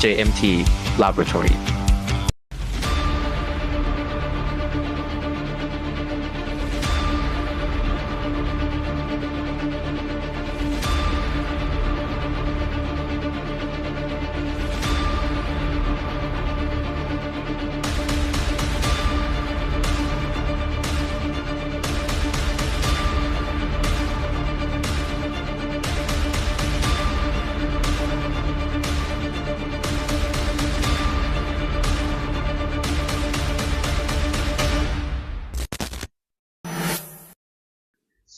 JMT Laboratory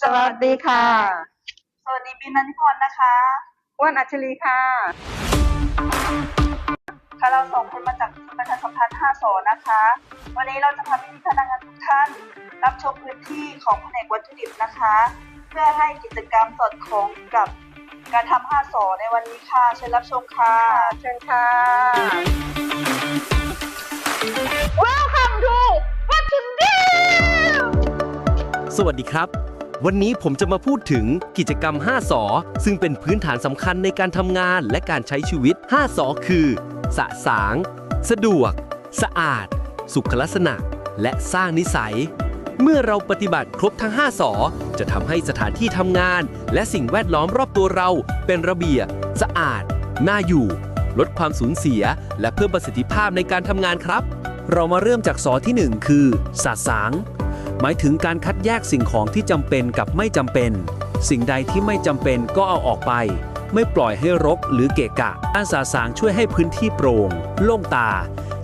สวัสดีค่ะ สวัสดีบินนันทิพรนะคะอ้วนอัชรีค่ะ ค่ะเราสองคนมาจากทีมประชาสัมพันธ์5สอนะคะ วันนี้เราจะพาพี่ๆพนักงานทุกท่าน รับชมพื้นที่ของแผนกวัตถุดิบนะคะ เพื่อให้กิจกรรมสอดคล้องกับการทำ5สอในวันนี้ค่ะ เชิญรับชมค่ะ เชิญค่ะ Welcome to What to Do สวัสดีครับ วันนี้ผมจะมาพูดถึงกิจกรรม 5สอซึ่งเป็นพื้นฐานสำคัญในการทำงานและการใช้ชีวิต 5สอคือ สะสาง สะดวก สะอาด สุขลักษณะ และสร้างนิสัย เมื่อเราปฏิบัติครบทั้ง 5สอจะทำให้สถานที่ทำงาน และสิ่งแวดล้อมรอบตัวเรา เป็นระเบียบ สะอาด น่าอยู่ ลดความสูญเสีย และเพิ่มประสิทธิภาพในการทำงานครับ เรามาเริ่มจากสอที่ 1 คือ สะสาง หมายถึงการคัดแยกสิ่งของที่จำเป็นกับไม่จำเป็น สิ่งใดที่ไม่จำเป็นก็เอาออกไป ไม่ปล่อยให้รกหรือเกะกะกาสาสางช่วยให้พื้นที่โปร่งโล่งตา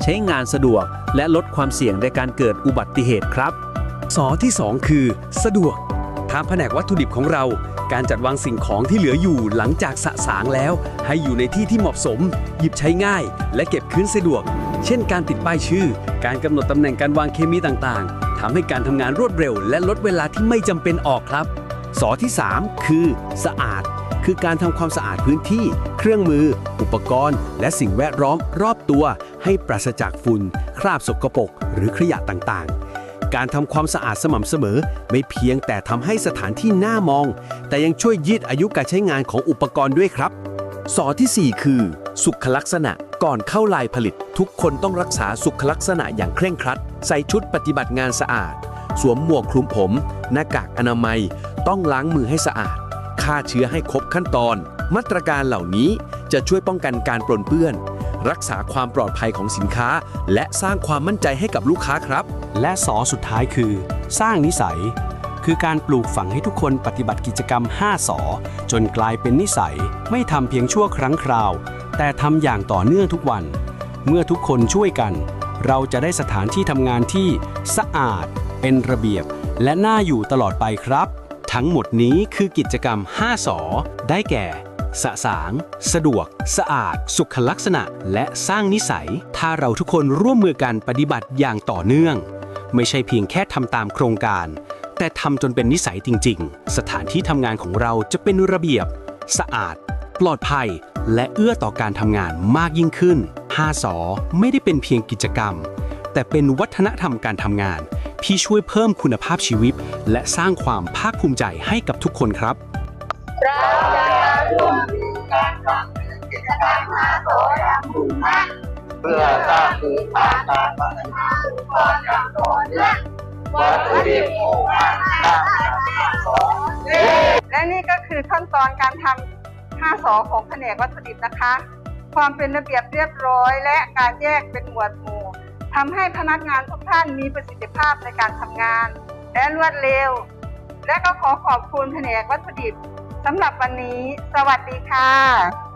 ใช้งานสะดวกและลดความเสี่ยงในการเกิดอุบัติเหตุครับสอที่ 2 คือ สะดวกทางแผนกวัตถุดิบของเรา การจัดวางสิ่งของที่เหลืออยู่หลังจากสะสางแล้ว ให้อยู่ในที่ที่เหมาะสม หยิบใช้ง่าย และเก็บคืนสะดวก เช่นการติดป้ายชื่อ การกำหนดตำแหน่งการวางเคมีต่างๆ ทำให้การทำงานรวดเร็ว และลดเวลาที่ไม่จำเป็นออกครับสอที่ 3 คือ สะอาด คือการทำความสะอาดพื้นที่ เครื่องมือ อุปกรณ์ และสิ่งแวดล้อมรอบตัว ให้ปราศจากฝุ่น คราบสกปรกหรือขยะต่างๆ การทำความสะอาดสม่ำเสมอ ไม่เพียงแต่ทำให้สถานที่น่ามอง แต่ยังช่วยยืดอายุการใช้งานของอุปกรณ์ด้วยครับสอทีสี่4 คือ สุขลักษณะก่อนเข้าลายผลิต ทุกคนต้องรักษาสุขลักษณะอย่างเคร่งครัด ใส่ชุดปฏิบัติงานสะอาด สวมหมวกคลุมผม หน้ากากอนามัย ต้องล้างมือให้สะอาดฆ่าเชื้อให้ครบขั้นตอน มาตรการเหล่านี้จะช่วยป้องกันการปรนเปื้อน รักษาความปลอดภัยของสินค้า และสร้างความมั่นใจให้กับลูกค้าครับ และสอสุดท้ายคือ สร้างนิสัย คือการปลูกฝังให้ทุกคนปฏิบัติกิจกรรม 5สอจนกลายเป็นนิสัย ไม่ทำเพียงชั่วครั้งคราว แต่ทำอย่างต่อเนื่องทุกวัน เมื่อทุกคนช่วยกัน เราจะได้สถานที่ทำงานที่สะอาด เป็นระเบียบ และน่าอยู่ตลอดไปครับ ทั้งหมดนี้คือกิจกรรม 5สอได้แก่สะสาง สะดวก สะอาด สุขลักษณะ และสร้างนิสัย ถ้าเราทุกคนร่วมมือกันปฏิบัติอย่างต่อเนื่อง ไม่ใช่เพียงแค่ทำตามโครงการ แต่ทำจนเป็นนิสัยจริง ๆ สถานที่ทำงานของเราจะเป็นระเบียบ สะอาด ปลอดภัย และเอื้อต่อการทำงานมากยิ่งขึ้น 5สอไม่ได้เป็นเพียงกิจกรรม แต่เป็นวัฒนธรรมการทำงานที่ช่วยเพิ่มคุณภาพชีวิต และสร้างความภาคภูมิใจให้กับทุกคนครับเพื่อสร้างพื้นฐานการพัฒนาองค์กรอย่างต่อเนื่องวัตถุดิบโอ่งมันสร้างและนี่ก็คือขั้นตอนการทำ 5สอของแผนกวัตถุดิบนะคะ ความเป็นระเบียบเรียบร้อย และการแยกเป็นหมวดหมู่ทำให้พนักงานทุกท่านมีประสิทธิภาพในการทำงาน และรวดเร็ว และก็ขอขอบคุณแผนกวัตถุดิบสำหรับวันนี้ สวัสดีค่ะ